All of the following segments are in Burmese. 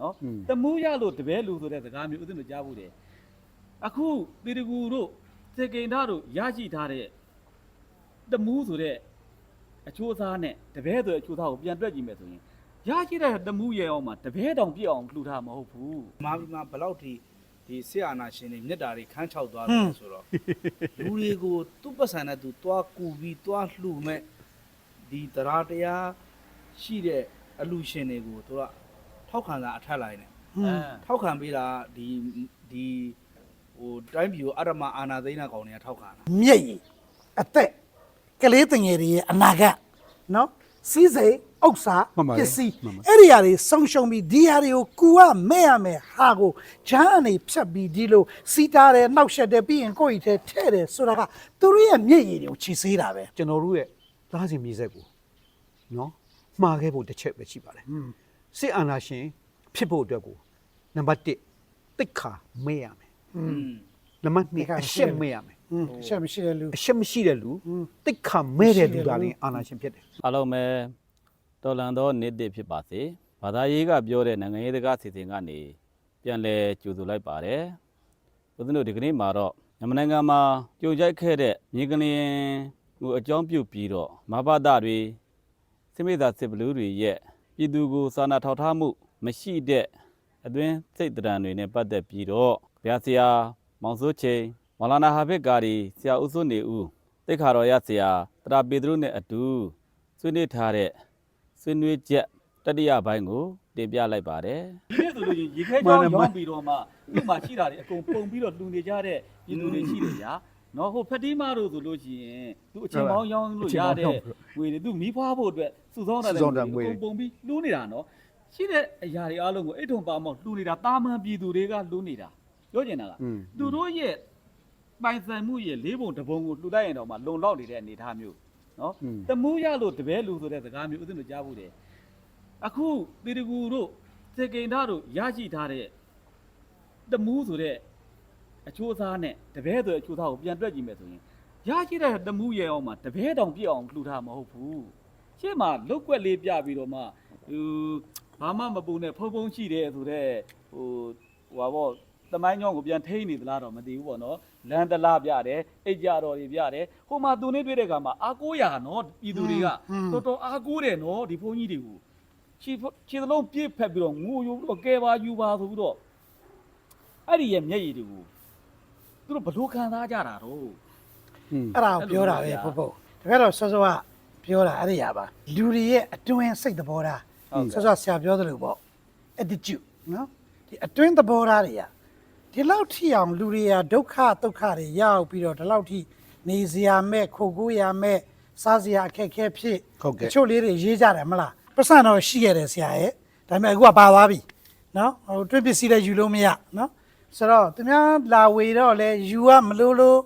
နော်อืมတမူးရလို့တပည့်လူဆိုတဲ့စကားမျိုးဥစဉ်တို့ကြားဖို့တယ်အခုတေတကူတို့စေကိန္ဒတို့ရရှိထားတဲ့တမူးဆိုတဲ့အချိုးအစားနဲ့တပည့်ဆိုတဲ့အချိုးအစားကိုပြန်တွက်ကြည့်မယ်ဆိုရင်ရရှိတဲ့တမူးရဲ့အောင်မှာတပည့်တောင်ပြည့်အောင်လှူထားမှာမဟုတ်ဘူးမာပြီးမှဘယ်လောက်ထိဒီဆေးအာနာရှင်တွေမြတ်တာတွေခန်းချောက်သွားတယ်ဆိုတော့လူတွေကိုသူ့ပတ်စံနဲ့သူသွားကူပြီးသွားလှူမဲ့ဒီတရားတရားရှိတဲ့အလူရှင်တွေကိုသူက ထောက်ခံတာအထက်လိုက်နေအဲထောက်ခံပေးတာဒီဒီဟိုတိုင်းပြည်ကိုအရမအာနာသိန်းနာကောင်တွေကထောက်ခံတာမြက်ရည်အသက်ကလေးတငယ်တွေရဲ့အနာဂတ်နော်စီးစိမ်ဥစ္စာမှန်ပါတယ်ပစ္စည်းမှန်ပါအဲ့ဒီဟာတွေဆုံးရှုံးပြီးဒီဟာတွေကိုကူကမဲ့ရမယ်ဟာကိုဂျမ်းအနေဖြတ်ပြီးဒီလိုစီးတာတယ်နှောက်ရှက်တယ်ပြီးရင်ကိုယ့်ဤထဲထဲ့တယ်ဆိုတာကသူတို့ရဲ့မြက်ရည်တွေကိုခြေဆေးတာပဲကျွန်တော်တို့ရဲ့သားစဉ်မြေဆက်ကိုနော်မှားခဲ့ဖို့တစ်ချက်ပဲရှိပါတယ် စစ်အာဏာရှင်ဖြစ်ဖို့အတွက်ကိုနံပါတ်1တိတ်ခါမေ့ရမယ် อืม နံပါတ်2အရှက်မေ့ရမယ် อืมရှက်မရှိတဲ့လူ အရှက်မရှိတဲ့လူတိတ်ခါမဲတဲ့လူသားတွေအာဏာရှင်ဖြစ်တယ် အားလုံးပဲတော်လန်သောနေ့တစ်ဖြစ်ပါစေဘာသာရေးကပြောတဲ့နိုင်ငံရေးတကားစီစဉ်ကနေပြန်လဲကြိုဆိုလိုက်ပါတယ်ဦးဇင်းတို့ဒီကနေ့မှာတော့မြန်မာနိုင်ငံမှာကြိုကြိုက်ခဲ့တဲ့မြေကလျင်ကိုအကြောင်းပြုပြီးတော့မဘာဒတွေစိမိသာစစ်ဘလူးတွေရဲ့ ပြည်သူကိုစာနာထောက်ထားမှု မရှိတဲ့အတွင်းစိတ်တရံတွေနဲ့ပတ်သက်ပြီးတော့ဗျာဆရာမောင်စိုးချိန်မော်လာနာဟာဘစ်ကာရီဆရာဦးစိုးနေဦးတိတ်ခါတော်ရဆရာတရာပေတရုနဲ့အတူဆွေးနွေးထားတဲ့ဆွေးနွေးချက်တတိယပိုင်းကိုတင်ပြလိုက်ပါတယ်ဒီနေ့ဆိုလို့ရေခဲကြောင်းရောင်းပြီးတော့မှဒီမှာရှိတာတွေအကုန်ပုံပြီးတော့လူနေကြတဲ့ပြည်သူတွေရှိတယ်ညာ နော်ဟိုဖက်တီးမားတို့ဆိုလို့ရှိရင်သူအချိန်ပေါင်းရောင်းလို့ရတဲ့ငွေတွေသူမီးဖွားဖို့အတွက်စုဆောင်းတာလည်းငွေပုံပြီးလှူးနေတာနော်ရှိတဲ့အရာတွေအားလုံးကိုအိတ်ထုံပါမောက်လှူနေတာတာမန်ပြည်သူတွေကလှူနေတာပြောချင်တာကသူတို့ရဲ့ပိုင်ဆိုင်မှုရဲ့လေးပုံတပုံကိုလှူလိုက်ရင်တော့မှလုံလောက်နေတဲ့အနေအထားမျိုးနော်တမှုရလို့တပည့်လူဆိုတဲ့စကားမျိုးဥစဉ်တို့ကြားဖို့တယ်အခုတေတကူတို့စေကိန်ဓာတို့ရရှိထားတဲ့တမှုဆိုတဲ့ အချိုးအစားနဲ့တပည့်ဆိုတဲ့အချိုးအစားကိုပြန်တွက်ကြည့်မယ်ဆိုရင်ရရှိတဲ့တမူးရဲ့အောင်မှာတပည့်တောင်ပြည့်အောင်လှူထားမှာမဟုတ်ဘူးရှေ့မှာလုတ်ကွက်လေးပြပြီးတော့မှဟိုဘာမှမပူနဲ့ဖုံဖုံရှိတယ်ဆိုတော့ဟိုဟိုပါပေါ့သမိုင်းကြောင်းကိုပြန်ထိန်းနေသလားတော့မသိဘူးပေါ့နော်လန်တလားပြတယ်အိတ်ကြတော်တွေပြတယ်ဟိုမှာသူနေတွေ့တဲ့ကမှာအာကိုးရနော်ပြည်သူတွေကတော်တော်အာကိုးတယ်နော်ဒီဘုန်းကြီးတွေကိုခြေခြေသလုံးပြည့်ဖက်ပြီးတော့ငိုယူပြီးတော့ကဲပါယူပါဆိုပြီးတော့အဲ့ဒီရဲ့မျက်ရည်တွေကို သူတို့ဘလို့ခံစားကြတာတော့ อืม အဲ့ဒါကိုပြောတာပဲဖို့ဖို့တကယ်တော့စောစောကပြောတာအဲ့ဒီဟာပါလူတွေရဲ့အတွင်းစိတ်သဘောထားဟုတ်ကဲ့စောစောဆရာပြောသလိုပေါ့ attitude နော်ဒီအတွင်းသဘောထားတွေကဒီလောက်ထိအောင်လူတွေကဒုက္ခဒုက္ခတွေရောက်ပြီးတော့ဒီလောက်ထိနေစရာမဲ့ခိုကိုးရမဲ့စားစရာအခက်အခဲဖြစ်ဟုတ်ကဲ့ တချို့လေးတွေရေးကြတယ်မလားပတ်စံတော့ရှိရတယ်ဆရာရဲ့ဒါပေမဲ့အခုကပါသွားပြီနော်ဟိုတွင်းပစ္စည်းလည်းယူလို့မရနော် ဆိုတော့သူများလာဝေတော့လဲယူရမလို့လို့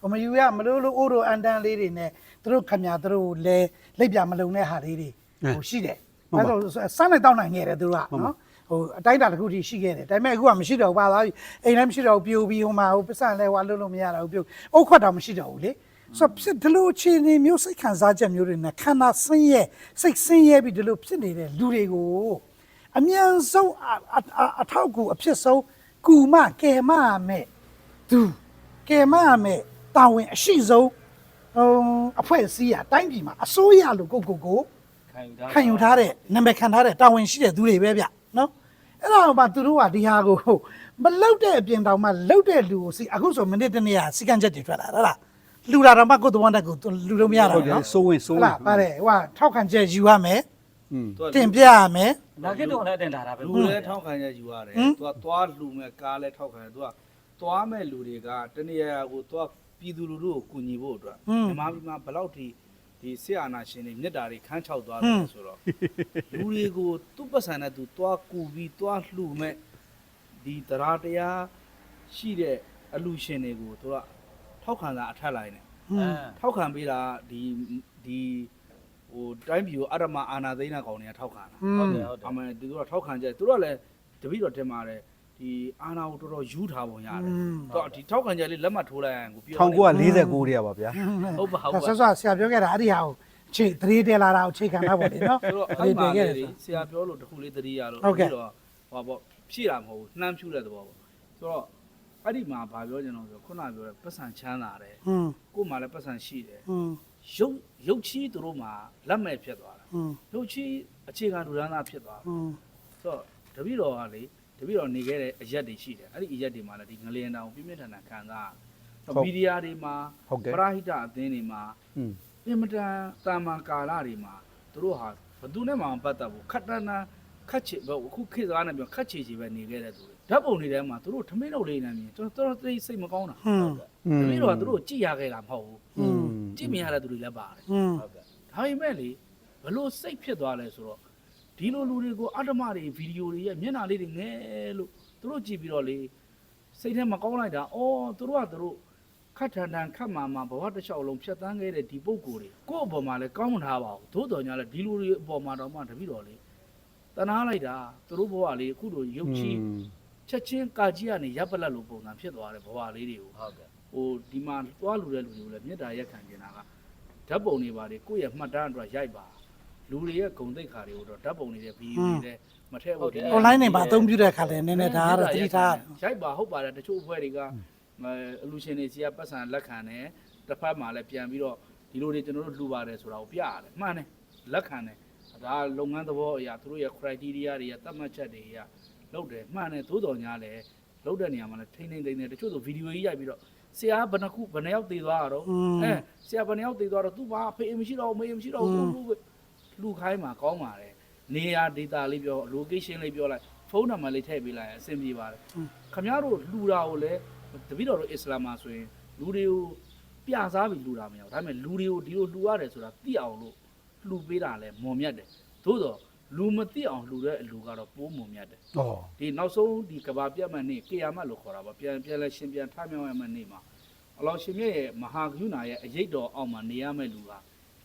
ဟိုမယူရမလို့လို့အိုးတို့အန်တန်လေးတွေနဲ့သူတို့ခမညာသူတို့လဲလက်ပြမလုံတဲ့ဟာလေးတွေဟိုရှိတယ်မှန်ပါအဲ့တော့စမ်းလိုက်တောင်းနိုင်ခဲ့တယ်သူတို့ကနော်ဟိုအတိုင်းအတာတစ်ခုထိရှိခဲ့တယ်ဒါပေမဲ့အခုကမရှိတော့ဘူးပါသွားပြီအိမ်လည်းမရှိတော့ဘူးပြိုပြီးဟိုမှာဟိုပတ်စံလဲဟွာလို့လို့မရတော့ဘူးပြိုအုတ်ခွက်တော့မရှိတော့ဘူးလေဆိုတော့ဖြစ်ဒီလိုအခြေအနေမျိုးစိတ်ခံစားချက်မျိုးတွေနဲ့ခန္ဓာဆင်းရဲစိတ်ဆင်းရဲပြီးဒီလိုဖြစ်နေတဲ့လူတွေကိုအမြန်ဆုံးအအအအထောက်အကူအဖြစ်ဆုံး ကူမကယ်မရမယ်သူကယ်မရမယ်တာဝန်အရှိဆုံးဟိုအဖွဲ့အစည်းอ่ะတိုင်းပြည်မှာအစိုးရလို့ကိုကိုကိုခံယူထားတဲ့နံပါတ်ခံထားတဲ့တာဝန်ရှိတဲ့သူတွေပဲဗျနော်အဲ့တော့မှသူတို့ကဒီဟာကိုမလောက်တဲ့အပြင်တောင်မှလောက်တဲ့လူကိုစီအခုဆိုမိနစ်တစ်နေ့ကစီကံချက်တွေထွက်လာဟုတ်လားလူလာတော့မှကိုယ်သဘောတက်ကိုလူလို့မရတော့ဘူးနော်စိုးဝင်စိုးဝင်ဟုတ်လားပါတယ်ဟိုကထောက်ခံချက်ယူရမယ် တင်ပြရမယ်နာဂစ်တော့လည်းအတင်လာတာပဲလူလည်းထောက်ခံရယူရတယ်သူကသွားလှူမဲ့ကားလည်းထောက်ခံတယ်သူကသွားမဲ့လူတွေကတနေရာရာကိုသွားပြည်သူလူထုကိုကူညီဖို့အတွက်မြန်မာပြည်မှာဘယ်လောက်ထိဒီဆေးအာနာရှင်တွေမြတ်တာတွေခန်းချောက်သွားတယ်ဆိုတော့လူတွေကိုသူ့ပတ်စံနဲ့သူသွားကူပြီးသွားလှူမဲ့ဒီတရားတရားရှိတဲ့အလူရှင်တွေကိုသူကထောက်ခံတာအထက်လိုက်နေဟွန်းထောက်ခံပေးတာဒီဒီ ဟိုတိုင်းပြည်ကိုအရမအာနာသိန်းနာကောင်တွေကထောက်ခံတာဟုတ်တယ်ဟုတ်တယ်အမှန်သူတို့ကထောက်ခံကြတယ်သူတို့ကလည်းတပိတော့တင်ပါတယ်ဒီအာနာကိုတော်တော်ယူထားပုံရတယ်တော့ဒီထောက်ခံချက်လေးလက်မှတ်ထိုးလိုက်ရင်ကိုပြော1949တည်းပါဗျာဟုတ်ပါဟုတ်ပါဆောဆောဆရာပြောခဲ့တာအဲ့ဒီဟာကိုချိန်သတိတက်လာတာကိုချိန်ခံတာပေါ့လေနော်ဆိုတော့အဲ့မှာလေဆရာပြောလို့တခုလေးသတိရလို့ပြီးတော့ဟောပေါ့ဖြည့်တာမဟုတ်ဘူးနှမ်းဖြူတဲ့သဘောပေါ့ဆိုတော့အဲ့ဒီမှာဗာပြောကြတယ်လို့ဆိုခုနပြောတဲ့ပတ်စံချမ်းသာတယ်ကို့မှာလည်းပတ်စံရှိတယ် ရုပ်ရုပ်ချီးသူတို့မှာလက်မဲ့ဖြစ်သွားတာရုပ်ချီးအခြေခံလူဒန်းသားဖြစ်သွားတာဆိုတော့တပည့်တော်ကလေတပည့်တော်နေခဲ့တဲ့အရက်တွေရှိတယ်အဲ့ဒီအရက်တွေမှာလည်းဒီငလျင်တောင်ပြင်းပြထန်ထန်ခံစားမီဒီယာတွေမှာပရဟိတအသင်းတွေမှာပြင်းမတန်တာမန်ကာလတွေမှာသူတို့ဟာဘသူနဲ့မှမပတ်သက်ဘူးခတ်တန်းတန်းခတ်ချေဘအခုခေတ်စကားနဲ့ပြောခတ်ချေချေပဲနေခဲ့တဲ့သူတွေဓာတ်ပုံတွေထဲမှာသူတို့ထမင်းလုပ်လေးနေမြင်တော်တော်သိစိတ်မကောင်းတာ တပည့်တော်ကသူတို့ကိုကြည်ရခဲ့တာမဟုတ်ဘူးကြည်မြင်ရတဲ့သူတွေလည်းပါတယ်ဟုတ်ကဲ့ဒါပေမဲ့လေဘလို့စိတ်ဖြစ်သွားလဲဆိုတော့ဒီလိုလူတွေကိုအတ္တမတွေဗီဒီယိုတွေရဲ့မျက်နှာလေးတွေငဲလို့သူတို့ကြည့်ပြီးတော့လေစိတ်ထဲမှာကောင်းလိုက်တာအော်သူတို့ကသူတို့ခတ်ထန်ထန်ခတ်မာမာဘဝတစ်လျှောက်လုံးဖြတ်သန်းခဲ့တဲ့ဒီပုံကိုယ်တွေကိုယ့်အပေါ်မှာလည်းကောင်းမထားပါဘူးသို့တော်ညာလည်းဒီလူတွေအပေါ်မှာတော့မှတပည့်တော်လေတနာလိုက်တာသူတို့ဘဝလေးအခုတို့ရုပ်ချင်းချက်ချင်းကာကြီးကနေရပ်ပလက်လိုပုံစံဖြစ်သွားတဲ့ဘဝလေးတွေကိုဟုတ်ကဲ့ ဟိုဒီမှာသွားလူတဲ့လူတွေကိုလည်းမေတ္တာရက်ခံနေတာကဓာတ်ပုံတွေပါလေကိုယ့်ရဲ့မှတ်တမ်းအတွက်ရိုက်ပါလူတွေရဲ့ဂုံတိတ်ခါတွေကိုတော့ဓာတ်ပုံတွေနဲ့ဗီဒီယိုတွေနဲ့မထည့်ဘူးဒီ online နေမှာအသုံးပြုတဲ့အခါလည်းနည်းနည်းဒါကတော့သတိထားရိုက်ပါဟုတ်ပါတယ်တချို့အဖွဲ့တွေကအဲအလူရှင်တွေစီကပတ်စံလက်ခံတယ်တစ်ဖက်မှာလည်းပြန်ပြီးတော့ဒီလိုတွေကျွန်တော်တို့လှူပါတယ်ဆိုတာကိုပြရတယ်မှန်တယ်လက်ခံတယ်ဒါလုပ်ငန်းသဘောအရာသူတို့ရဲ့ criteria တွေရဲ့သတ်မှတ်ချက်တွေအရလုပ်တယ်မှန်တယ်သို့တော်ညာလည်းလုပ်တဲ့နေရာမှာလည်းထိမ့်ထိမ့်သိမ့်သိမ့်တချို့ဆိုဗီဒီယိုကြီးရိုက်ပြီးတော့ ဆရာဘယ်နှခုဘယ်နှယောက်တည်သွားတာတော့อืมအဲဆရာဘယ်နှယောက်တည်သွားတော့သူဘာဖေးမရှိတော့ဘူးမေးမရှိတော့ဘူးသူလူခိုင်းမှာကောင်းပါတယ်နေရာ data လေးပြော location လေးပြောလိုက်ဖုန်းနံပါတ်လေးထည့်ပေးလိုက်ရင်အဆင်ပြေပါတယ်ခမရတို့လူတာကိုလည်းတပိတော်တို့အစ္စလာမ်မှာဆိုရင်လူတွေကိုပြစားပြီးလူတာမရဘူးဒါပေမဲ့လူတွေကိုဒီလိုလူရတယ်ဆိုတာသိအောင်လို့လူပေးတာလဲမွန်မြတ်တယ်သို့တော့ လူမသိအောင်လူတဲ့အလူကတော့ပိုးမွန်မြတ်တယ်ဩဒီနောက်ဆုံးဒီကဘာပြတ်မှတ်နေ့ကေယာမတ်လို့ခေါ်တာပါပြန်ပြန်လဲရှင်ပြန်ထမြောက်ရမှတ်နေ့မှာအလောရှင်မြတ်ရဲ့မဟာကရုဏာရဲ့အရေးတော်အောက်မှာနေရမယ့်လူက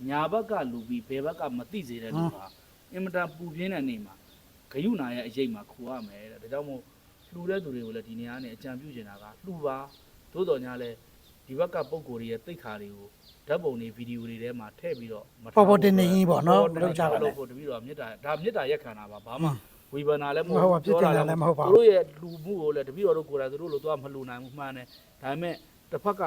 ညာဘက်ကလူပြီးဘယ်ဘက်ကမသိစေတဲ့လူဟာအင်မတန်ပူပြင်းတဲ့နေ့မှာဂရုဏာရဲ့အရေးမှာခူရမယ်တဲ့ဒါကြောင့်မို့လှူတဲ့သူတွေကိုလည်းဒီနေရာနဲ့အကြံပြုချင်တာကလှူပါသို့တော်ညာလဲ ဒီဘက်ကပုံကိုယ်တွေရဲ့တိတ်ခါတွေကိုဓာတ်ပုံတွေဗီဒီယိုတွေထဲမှာထည့်ပြီးတော့မထားပေါ်ပေါ်တင်တင်ကြီးပေါ့နော်ပေါ်ပေါ်တင်လုပ်ကြပါလေလို့ဖို့တပည့်တော်မေတ္တာဒါမေတ္တာရက်ခံတာပါဘာမှဝေဖန်တာလည်းမမဟုတ်ပါဘူးပြစ်တင်တာလည်းမဟုတ်ပါဘူးသူတို့ရဲ့လူမှုကိုလည်းတပည့်တော်တို့ကိုယ်တိုင်သူတို့လိုသွားမလှူနိုင်ဘူးမှန်တယ်ဒါပေမဲ့တစ်ဖက်က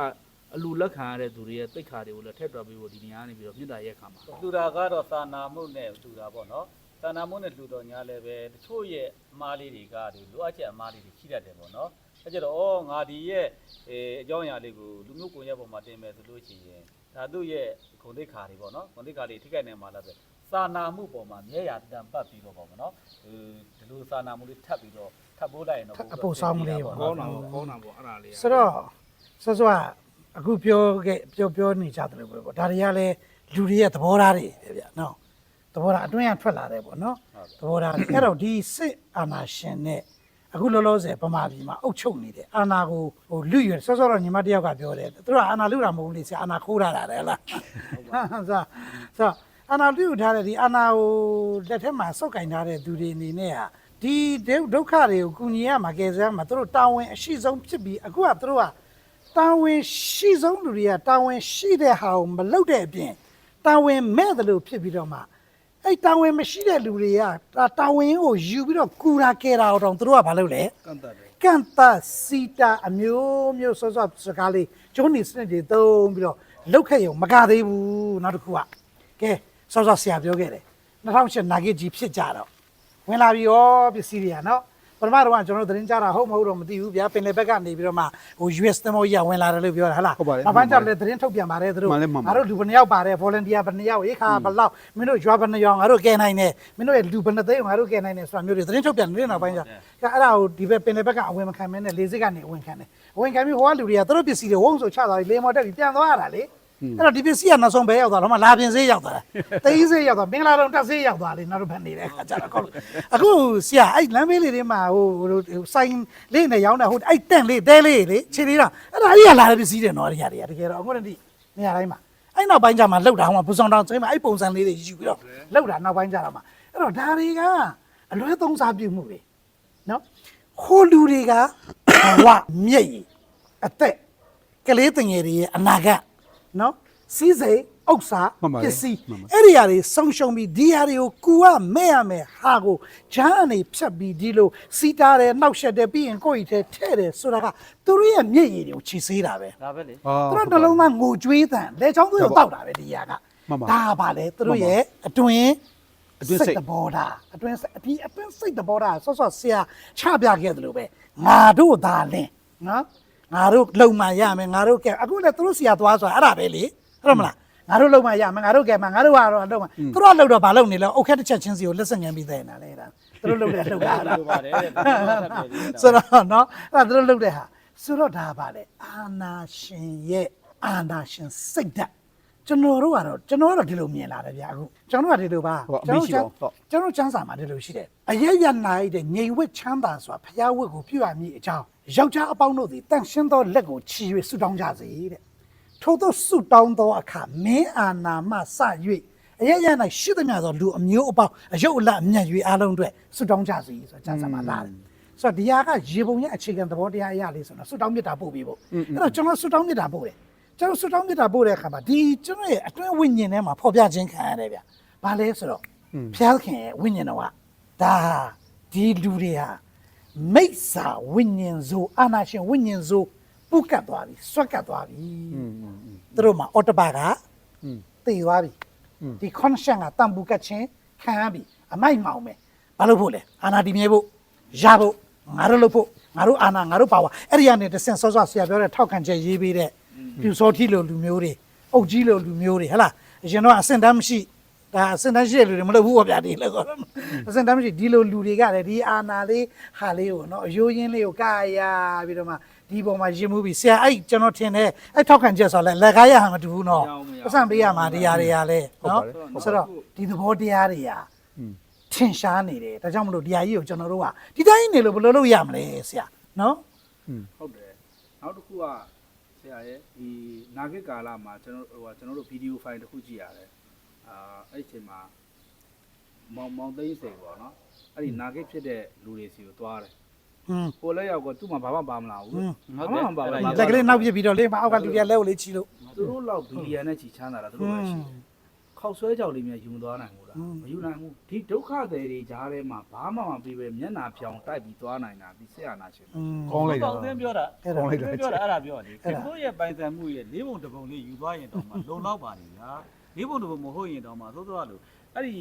အလူလက်ခံရတဲ့သူတွေရဲ့တိတ်ခါတွေကိုလည်းထည့်တွက်ပြီးဖို့ဒီနေရာနေပြီးတော့မေတ္တာရက်ခံပါလူတာကတော့သာနာမှုနဲ့လူတာပေါ့နော်သာနာမှုနဲ့လူတော်ညာလည်းပဲတချို့ရဲ့အမားလေးတွေကဒီလိုအပ်ချက်အမားလေးတွေရှိတတ်တယ်ပေါ့နော် အဲကြတော့ဩငါဒီရဲ့အဲအကြောင်းအရာလေးကိုလူမျိုးကွန်ရက်ပေါ်မှာတင်မယ်ဆိုလို့ရှိရင်ဒါသူ့ရဲ့ဂုံတိတ်ခါတွေပေါ့နော်ဂုံတိတ်ခါတွေထိခိုက်နေမှာလားဆိုသာနာမှုပေါ်မှာမြဲရတံပတ်ပြီးတော့ပေါ့မနော်ဒီလိုသာနာမှုလေးထပ်ပြီးတော့ထပ်ပိုးလိုက်ရင်တော့အပိုဆောင်မှုလေးပေါ့ကောင်းတာပေါ့ကောင်းတာပေါ့အဲ့ဒါလေးဆိုတော့ဆောစောကအခုပြောခဲ့ပြောပြောနေကြတယ်လို့ပဲပေါ့ဒါတွေကလည်းလူတွေရဲ့သဘောထားတွေပဲဗျနော်သဘောထားအတွင်းကထွက်လာတယ်ပေါ့နော်သဘောထားတွေအဲ့တော့ဒီစစ်အာဏာရှင်နဲ့ အခုလောလောဆယ်ဗမာပြည်မှာအုပ်ချုပ်နေတဲ့အာဏာကိုဟိုလူရွယ်ဆောစောတော့ညီမတယောက်ကပြောတယ်သူတို့ကအာဏာလူတာမဟုတ်ဘူးလေဆရာအာဏာခိုးထားတာလေဟလားဆိုဆိုအာဏာလူထားတဲ့ဒီအာဏာကိုလက်ထက်မှာစုပ်ကင်ထားတဲ့သူတွေအနေနဲ့ဟာဒီဒုက္ခတွေကိုကုညီရမှာကယ်ဆယ်ရမှာသူတို့တာဝန်အရှိဆုံးဖြစ်ပြီးအခုကသူတို့ကတာဝန်ရှိဆုံးလူတွေကတာဝန်ရှိတဲ့ဟာကိုမလုပ်တဲ့အပြင်တာဝန်မဲ့တယ်လို့ဖြစ်ပြီးတော့မှ အဲ့တာဝန်မရှိတဲ့လူတွေကတာတာဝန်ကိုယူပြီးတော့ကူရာကဲတာတော့သူတို့ကမလုပ်လဲကန့်တတ်တယ်ကန့်တစီတာအမျိုးမျိုးဆောဆောစကားလေးကျုံးနေစနစ်တွေသုံးပြီးတော့လောက်ခဲ့ရုံမကသေးဘူးနောက်တစ်ခုကကဲဆောဆောဆရာပြောခဲ့တယ်2008နာဂစ်ကြီးဖြစ်ကြတော့ဝင်လာပြီရောပစ္စည်းတွေကနော် ပထမတော့ကကျွန်တော်တို့သတင်းကြတာဟုတ်မဟုတ်တော့မသိဘူးဗျာပင်လယ်ဘက်ကနေပြီးတော့မှဟို US သမောကြီးကဝင်လာတယ်လို့ပြောတာဟလားဟုတ်ပါတယ်နောက်ပိုင်းကျတော့လည်းသတင်းထုတ်ပြန်ပါတယ်သူတို့မှန်လဲမှန်ပါငါတို့လူဘယ်နှယောက်ပါတယ် volunteer ဘယ်နှယောက်ဧခါဘယ်လောက်မင်းတို့ရွာဘယ်နှယောက်ငါတို့ကဲနိုင်တယ်မင်းတို့ရဲ့လူဘယ်နှသိန်းငါတို့ကဲနိုင်တယ်ဆိုတာမျိုးတွေသတင်းထုတ်ပြန်နေတဲ့နောက်ပိုင်းကျကဲအဲ့ဒါကိုဒီဘက်ပင်လယ်ဘက်ကအဝင်မခံမဲနဲ့လေစစ်ကနေအဝင်ခံတယ်အဝင်ခံပြီးဟိုကလူတွေကသူတို့ပစ္စည်းတွေဝုန်းဆိုချသွားပြီးလေမော်တက်ပြီးပြန်သွားရတာလေ အဲ့တော့ဒီပစ္စည်းကနောက်ဆုံးပဲရောက်သွားတော့မှလာပြင်စေးရောက်သွားတာတိန်းစေးရောက်သွားမင်္ဂလာတော်တက်စေးရောက်သွားလေနောက်တော့ဖန်နေတဲ့အခါကျတော့ကောအခုဆရာအဲ့လမ်းမေးလေးတွေမှာဟိုဟိုဆိုင်လေးနဲ့ရောင်းတာဟိုအဲ့တန့်လေးတဲလေးလေခြေလေးတော့အဲ့ဒါကြီးကလာတဲ့ပစ္စည်းတွေနော်ဒီဟာတွေကတကယ်တော့အခုတည်းနေရာတိုင်းမှာအဲ့နောက်ပိုင်းကျမှလှုပ်တာဟိုမှာဘူဆောင်တောင်ကျင်းမှာအဲ့ပုံစံလေးတွေယူပြီးတော့လှုပ်တာနောက်ပိုင်းကျတော့မှအဲ့တော့ဒါတွေကအလွဲသုံးစားပြုမှုတွေနော်ခိုးလူတွေကဘဝမြက်ရည်အသက်ကလေးတငယ်တွေရဲ့အနာဂတ် နော်စီးစိမ်ဥစ္စာမှန်ပါတယ်ပစ္စည်းမှန်ပါတယ်အဲ့ဒီဟာတွေဆုံးရှုံးပြီးဒီဟာတွေကိုကူကမဲ့ရမယ်ဟာကိုဂျားအနေဖြတ်ပြီးဒီလိုစီးတာတယ်နှောက်ရှက်တယ်ပြီးရင်ကိုယ့်ဤထဲထဲ့တယ်ဆိုတာကသူတို့ရဲ့မျက်ရည်တွေကိုခြေဆေးတာပဲဒါပဲလေအာသူတို့နှလုံးသားငိုကြွေးတန်လက်ချောင်းသွေးကိုတောက်တာပဲဒီဟာကမှန်ပါဒါကပါလေသူတို့ရဲ့အတွင်းအတွင်းစိတ်တဘောတာအတွင်းစိတ်အဒီအတွင်းစိတ်တဘောတာဆော့ဆော့ဆရာချပြခဲ့တယ်လို့ပဲငါတို့သာလင်းနော် ငါတို့လုံမှရမယ်ငါတို့ကဲအခုလည်းသူတို့ဆရာသွားဆိုတာအဲ့ဒါပဲလေဟုတ်မလားငါတို့လုံမှရမယ်ငါတို့ကဲမှငါတို့ကတော့လုံမှသူတို့ကလုံတော့ဘာလုံနေလဲအုတ်ခက်တစ်ချက်ချင်းစီကိုလက်ဆက်ငံပြီးတဲ့နေတာလေဒါသူတို့လုံတဲ့လုံတာလိုပါတယ်တဲ့ဆိုတော့နော်အဲ့ဒါသူတို့လုပ်တဲ့ဟာဆိုတော့ဒါပါလေအာနာရှင်ရဲ့အာနာရှင်စိတ်ဓာတ် ကျွန်တော်တို့ကတော့ကျွန်တော်တို့ဒီလိုမြင်လာတယ်ဗျာအခုကျွန်တော်တို့ကဒီလိုပါဟုတ်အကျွန်မေတော်ရှိပါတို့ဟုတ်ကျွန်တော်တို့ချမ်းစာမှာဒီလိုရှိတယ်အယက်ရနိုင်တဲ့ငြိမ်ဝတ်ချမ်းသာစွာဖျားဝတ်ကိုပြုရမည်အကြောင်းယောက်ျားအပေါင်းတို့သည်တန့်ရှင်းသောလက်ကိုချီ၍ဆုတောင်းကြစေတဲ့ထို့သောဆုတောင်းသောအခါမင်းအာနာမှစ၍အယက်ရနိုင်ရှိသမျှသောလူအမျိုးအပေါင်းအယုတ်အလအမြတ်၍အားလုံးအတွက်ဆုတောင်းကြစေဆိုတော့ချမ်းစာမှာလာတယ်ဆိုတော့ဒီဟာကရေပုံရဲ့အခြေခံသဘောတရားအရာလေးဆိုတော့ဆွတောင်းမြတ်တာပို့ပြီးပို့အဲ့တော့ကျွန်တော်ဆွတောင်းမြတ်တာပို့တယ် ကျွန်တော်ဆွတောင်းမြတ်တာပို့တဲ့အခါမှာဒီကျွန်တော်ရဲ့အတွင်းဝိညာဉ်ထဲမှာဖော်ပြခြင်းခံရတယ်ဗျ။ဘာလဲဆိုတော့ဖျားခင်ရဲ့ဝိညာဉ်တော်ကဒါဟာဒီလူတွေဟာမိစ္ဆာဝိညာဉ်ဆိုအာနာရှင်ဝိညာဉ်ဆိုပုတ်ကတ်သွားပြီဆွတ်ကတ်သွားပြီ။သူတို့မှာအော်တပါကတေသွားပြီ။ဒီ conscience ကတန်ဘူးကတ်ခြင်းခံရပြီအမိုက်မောင်မယ်။ဘာလို့ဖို့လဲအာနာဒီမြေဖို့ရဖို့ငါတို့လို့ဖို့ငါတို့အာနာငါတို့ပါဝါအဲ့ဒီကနေတဆင့်စောစောဆရာပြောတဲ့ထောက်ခံချက်ရေးပေးတဲ့ ပြူစောတိလိုလူမျိုးတွေအုတ်ကြီးလိုလူမျိုးတွေဟဟလားအရင်တော့အစင်တမ်းမရှိဒါအစင်တမ်းရှိတဲ့လူတွေမလုပ်ဘူးပေါ့ဗျာဒီလည်းကောအစင်တမ်းမရှိဒီလိုလူတွေကလည်းဒီအာနာလေးဟာလေးကိုနော်အယိုးရင်းလေးကိုကာရပြီးတော့မှဒီပုံမှာရင်မှုပြီးဆရာအဲ့ကျွန်တော်ထင်တယ်အဲ့ထောက်ခံချက်ဆိုလဲလက်ကားရဟန်မတူဘူးနော်ပတ်စံပေးရမှာတရားတွေကလည်းနော်ဆိုတော့ဒီသဘောတရားတွေဟာထင်ရှားနေတယ်ဒါကြောင့်မလို့တရားကြီးကိုကျွန်တော်တို့ကဒီတိုင်းနေလို့ဘယ်လိုလုပ်ရမလဲဆရာနော်ဟုတ်တယ်နောက်တစ်ခုက ဆရာရဲ့ဒီနာဂစ်ကာလမှာကျွန်တော်ဟိုကကျွန်တော်တို့ဗီဒီယိုဖိုင်တစ်ခုကြည့်ရတယ်အာအဲ့ဒီအချိန်မှာမောင်မောင်သိန်းစိန်ပေါ့နော်အဲ့ဒီနာဂစ်ဖြစ်တဲ့လူတွေစီကိုသွားတယ်ဟွန်းကိုလည်းရောက်တော့သူ့မှာဘာမှပါမလာဘူးဟွန်းဘာမှမပါဘူးလက်ကလေးနောက်ပြစ်ပြီးတော့လေမအောက်ကလူတွေကလက်ကိုလေးချီလို့သူတို့လောက်ဘီလီယံနဲ့ချီချမ်းသာတာသူတို့ပဲရှိတယ် ခောက်ဆွဲကြောက်လေးများယူမသွားနိုင်ဘူးလားမယူနိုင်ဘူးဒီဒုက္ခတွေတွေကြားထဲမှာဘာမှမပြီးပဲမျက်နာဖြောင်တိုက်ပြီးသွားနိုင်တာဒီဆက်ရနာရှင်อืมကောင်းလိုက်တာပေါင်းသင်းပြောတာအဲ့ဒါကောင်းလိုက်တာပြောတာအဲ့ဒါပြောလေအဲ့ဒါသူတို့ရဲ့ပိုင်ဆိုင်မှုရဲ့လေးပုံတစ်ပုံလေးယူသွားရင်တော့မှလုံလောက်ပါလေဗျာလေးပုံတစ်ပုံမဟုတ်ရင်တော့မှသို့သောလို့အဲ့ဒီ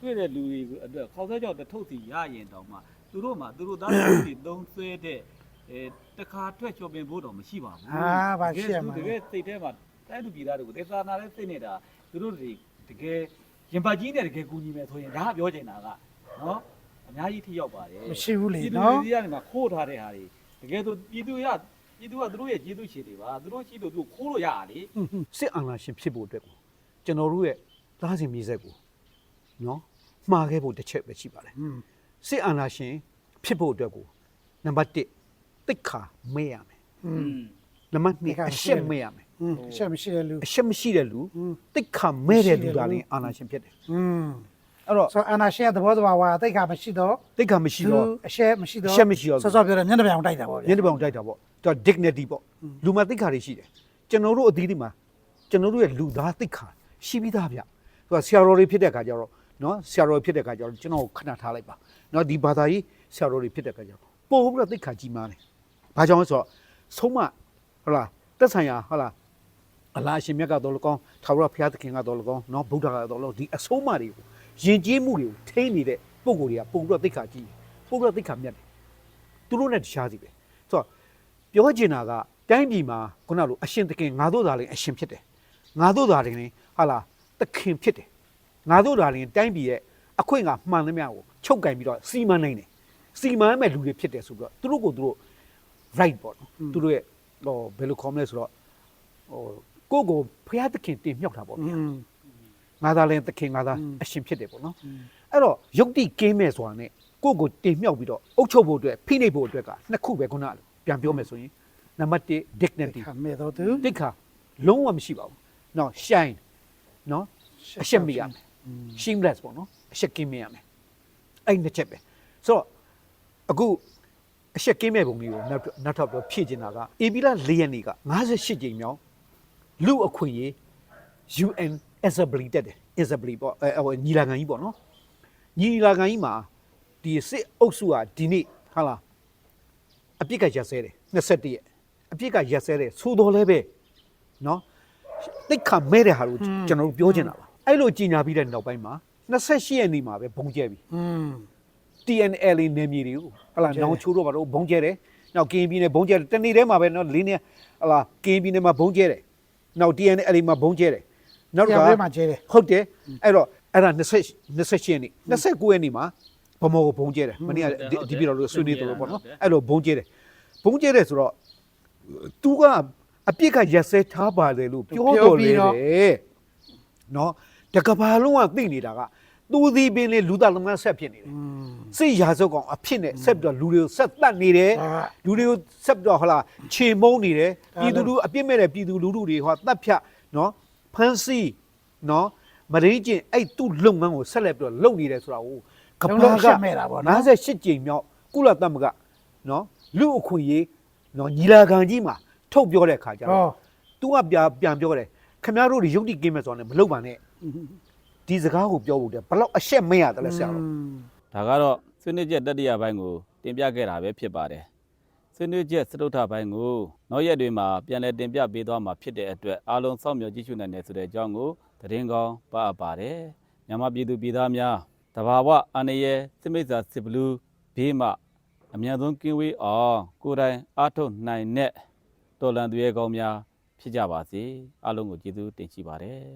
တွေ့တဲ့လူတွေအတွက်ခေါက်ဆဲကြောက်တစ်ထုပ်စီရရင်တော့မှသူတို့မှသူတို့သားသမီးတွေသုံးဆွဲတဲ့အဲတခါထွက်ချော်ပင်ဖို့တော့မရှိပါဘူးအာဘာရှိရမှာတကယ်စိတ်ထဲမှာတိုက်သူပြည်သားတွေကိုသေသာနာနဲ့စိတ်နေတာသူတို့တွေ တကယ်ရင်ပတ်ကြီးနဲ့တကယ်ကူညီမယ်ဆိုရင်ဒါကပြောချင်တာကနော်အများကြီးထိရောက်ပါတယ်မရှိဘူးလေနော်ပြည်သူတွေကလည်းခိုးထားတဲ့ဟာတွေတကယ်ဆိုပြည်သူရပြည်သူကသူတို့ရဲ့ကျေးဇူးရှင်တွေပါသူတို့ရှိလို့သူခိုးလို့ရတာလေစစ်အာဏာရှင်ဖြစ်ဖို့အတွက်ကိုကျွန်တော်တို့ရဲ့သားစဉ်မြေဆက်ကိုနော်မှားခဲ့ဖို့တစ်ချက်ပဲရှိပါတယ်စစ်အာဏာရှင်ဖြစ်ဖို့အတွက်ကိုနံပါတ်1တိတ်ခါမေ့ရမယ်နံပါတ်2အရှက်မေ့ရမယ် အချက်မရှိတဲ့လူအရှက်မရှိတဲ့လူတိတ်ခါမဲ့တဲ့လူသာလင်းအာနာရှင်ဖြစ်တယ်อืมအဲ့တော့ဆိုအာနာရှင်ရဲ့သဘောသဘာဝကတိတ်ခါမရှိတော့တိတ်ခါမရှိတော့အရှက်မရှိတော့အရှက်မရှိတော့ဆော့ဆော့ပြောတယ်မျက်နှာပြောင်တိုက်တာပေါ့ဗျာမျက်နှာပြောင်တိုက်တာပေါ့ဒါ dignity ပေါ့လူမှာတိတ်ခါတွေရှိတယ်ကျွန်တော်တို့အသီးဒီမှာကျွန်တော်တို့ရဲ့လူသားတိတ်ခါရှိပြီးသားဗျသူကဆရာတော်တွေဖြစ်တဲ့ခါကျတော့နော်ဆရာတော်ဖြစ်တဲ့ခါကျတော့ကျွန်တော်ခဏထားလိုက်ပါနော်ဒီဘာသာကြီးဆရာတော်တွေဖြစ်တဲ့ခါကျတော့ပို့ပြီးတော့တိတ်ခါကြီးမားတယ်ဘာကြောင့်လဲဆိုတော့ဆုံးမဟုတ်လားတက်ဆိုင်ရာဟုတ်လား အလားရှင်မြတ်ကတော့လကောင်းထာဝရဘုရားသခင်ကတော့လကောင်းနော်ဗုဒ္ဓကတော့လကောင်းဒီအဆုံးအမတွေကိုယဉ်ကျေးမှုတွေကိုထိန်းနေတဲ့ပုံကိုယ်တွေကပုံပြီးတော့တိတ်ခါကြီးပုံပြီးတော့တိတ်ခါမြတ်တယ်သူတို့နဲ့တခြားစီပဲဆိုတော့ပြောချင်တာကတိုင်းပြည်မှာခုနလိုအရှင်သခင်ငါတို့သာလင်အရှင်ဖြစ်တယ်ငါတို့သာလင်ဟာလားသခင်ဖြစ်တယ်ငါတို့သာလင်တိုင်းပြည်ရဲ့အခွင့်ကမှန်သမျှကိုချုပ်ကင်ပြီးတော့စီမံနိုင်တယ်စီမံမဲ့လူတွေဖြစ်တယ်ဆိုပြီးတော့သူတို့ကိုသူတို့ right ပေါ့နော်သူတို့ရဲ့ဟိုဘယ်လိုခေါ်မလဲဆိုတော့ဟို ကိုယ့်ကိုဖရာသခင်တင်မြှောက်တာပေါ့ဗျာငါသာလဲသခင်ငါသာအရှင်ဖြစ်တယ်ပေါ့နော်အဲ့တော့ယုတ်တိကင်းမဲ့ဆိုတာ ਨੇ ကိုယ့်ကိုတင်မြှောက်ပြီးတော့အုပ်ချုပ်ဖို့အတွက်ဖိနှိပ်ဖို့အတွက်ကနှစ်ခုပဲခုနပြန်ပြောမယ်ဆိုရင်နံပါတ်1 dignity မဲ့တော့သူတိခါလုံးဝမရှိပါဘူးနော် shine နော်အရှက်မိရမယ် shameless ပေါ့နော်အရှက်ကင်းမိရမယ်အဲ့နှစ်ချက်ပဲဆိုတော့အခုအရှက်ကင်းမဲ့ပုံလေးကိုနောက်နောက်ထပ်ပြောဖြည့်ကျင်တာကအေဘီလာ၄ရက်နေက58ကြိမ်မြောက် လူအခွင့်အရေး UN assembly တက်တယ် assembly ပေါ့အဲဟိုညီလာခံကြီးပေါ့နော်ညီလာခံကြီးမှာဒီစစ်အုပ်စုကဒီနေ့ဟာလားအပြစ်ကရက်စဲတယ်21ရက်အပြစ်ကရက်စဲတယ်သို့တော်လည်းပဲနော်တိတ်ခါမဲတဲ့ဟာကိုကျွန်တော်တို့ပြောချင်တာပါအဲ့လိုကြီးညာပြီးတဲ့နောက်ပိုင်းမှာ28ရက်နေ့မှာပဲဘုံကျဲပြီอืม TNL နေမြေတွေကိုဟလာကျဲတယ်နောင်ချိုးတော့ဘာလို့ဘုံကျဲတယ်နောက်ကင်းပြည်နယ်ဘုံကျဲတယ်တနေ့တည်းမှာပဲနော်လေးနေဟလာကင်းပြည်နယ်မှာဘုံကျဲတယ် နောက် TNL မှာဘုံကျဲတယ်နောက်ပြတစ်ခါပွဲမှာကျဲတယ်ဟုတ်တယ်အဲ့တော့အဲ့ဒါ20 28ရက်နေ့29ရက်နေ့မှာဗမောကိုဘုံကျဲတယ်မနေ့ကဒီဒီပြည်တော်လို့ဆွေးနွေးတယ်လို့ပေါ့နော်အဲ့လိုဘုံကျဲတယ်ဘုံကျဲတယ်ဆိုတော့သူကအပြစ်ကရက်စဲထားပါတယ်လို့ပြောတော်လေတယ်နော်တကဘာလုံးကသိနေတာက သူဒီပင်လေလူသားလုံးကဆက်ဖြစ်နေတယ်อืมစိတ်ရာဇုတ်ကောင်အဖြစ်နဲ့ဆက်ပြီးတော့လူတွေကိုဆက်တတ်နေတယ်ဒါကလူတွေကိုဆက်ပြီးတော့ဟလာခြေမုံနေတယ်ဒါပြည်သူလူအပြစ်မဲ့တဲ့ပြည်သူလူထုတွေဟောတတ်ဖြတ်နော်ဖမ်းဆီးနော်မရင်းကျင်အဲ့သူ့လုပ်ငန်းကိုဆက်လက်ပြီးတော့လုပ်နေတယ်ဆိုတာကိုကလုံးဘာလုံးကရှက်မဲ့တာပေါ့နော်58ကြိမ်မြောက်ကုလသမဂ္ဂနော်လူအခွင့်အရေးနော်ညီလာခံကြီးမှာထုတ်ပြောတဲ့အခါကျဟောတော့သူကပြန်ပြန်ပြောတယ်ခင်ဗျားတို့တွေယုတ်တိကင်းမဲ့ဆိုတာနဲ့မလုပ်ပါနဲ့ ဒီစကားကိုပြောဖို့တဲ့ဘလောက်အရှက်မရတယ်လဲဆရာတော်ဒါကတော့ဆွေးနွေးချက်တတိယပိုင်းကိုတင်ပြခဲ့တာပဲဖြစ်ပါတယ်ဆွေးနွေးချက်စတုထပိုင်းကိုနောက်ရက်တွေမှာပြန်လည်တင်ပြပေးသွားမှာဖြစ်တဲ့အတွက်အားလုံးစောင့်မျှော်ကြည့်ရှုနိုင်တယ်ဆိုတဲ့အကြောင်းကိုသတင်းကောင်းပါအပ်ပါတယ်မြန်မာပြည်သူပြည်သားများတဘာဝအန္တရာယ်စစ်မိတ်စာစစ်ဘလူးဘေးမှအမြန်ဆုံးကင်းဝေးအောင်ကိုယ်တိုင်အားထုတ်နိုင်တဲ့တော်လန်သူရဲကောင်းများဖြစ်ကြပါစေအားလုံးကိုကျေးဇူးတင်ရှိပါတယ်